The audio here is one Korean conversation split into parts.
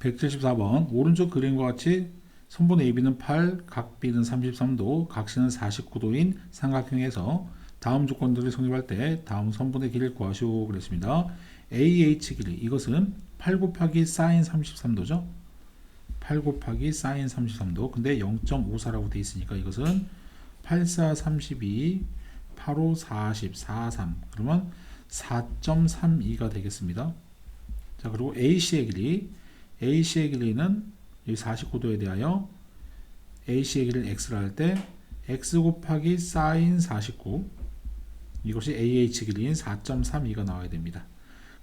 174번 오른쪽 그림과 같이 선분 AB는 8, 각 B는 33도, 각 C는 49도인 삼각형에서 다음 조건들을 성립할 때 다음 선분의 길이를 구하시오 그랬습니다. AH 길이 이것은 8 곱하기 사인 33도죠. 8 곱하기 사인 33도. 근데 0.54라고 돼 있으니까 이것은 84 32 85 40 43 그러면 4.32가 되겠습니다. 자, 그리고 AC의 길이 AC의 길이는 이 49도에 대하여 AC의 길이를 x를 할때 x 곱하기 사인 49 이것이 AH 길이인 4.32가 나와야 됩니다.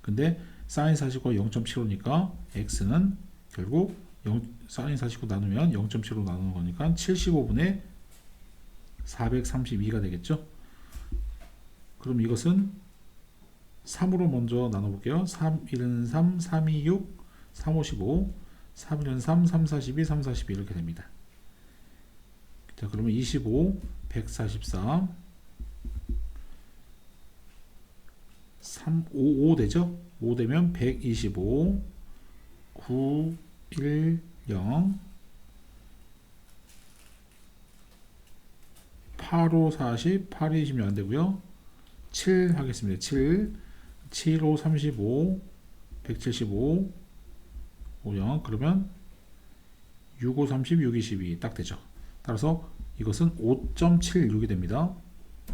근데 사인 49가 0.75니까 x는 결국 0, 사인 49 나누면 0.75 나누는 거니까 75분의 432가 되겠죠. 그럼 이것은 3으로 먼저 나눠볼게요. 3, 1은 3, 3, 2, 6, 3, 5, 15, 3, 1은 3, 3, 42, 3, 42 이렇게 됩니다. 자, 그러면 25, 144, 3, 5, 5 되죠? 5 되면 125, 9, 1, 0, 8, 5, 40, 8, 20이 안 되고요. 7 하겠습니다. 7, 7, 5, 35, 175, 5영 그러면 6, 5, 30, 6, 22딱 되죠. 따라서 이것은 5.76이 됩니다.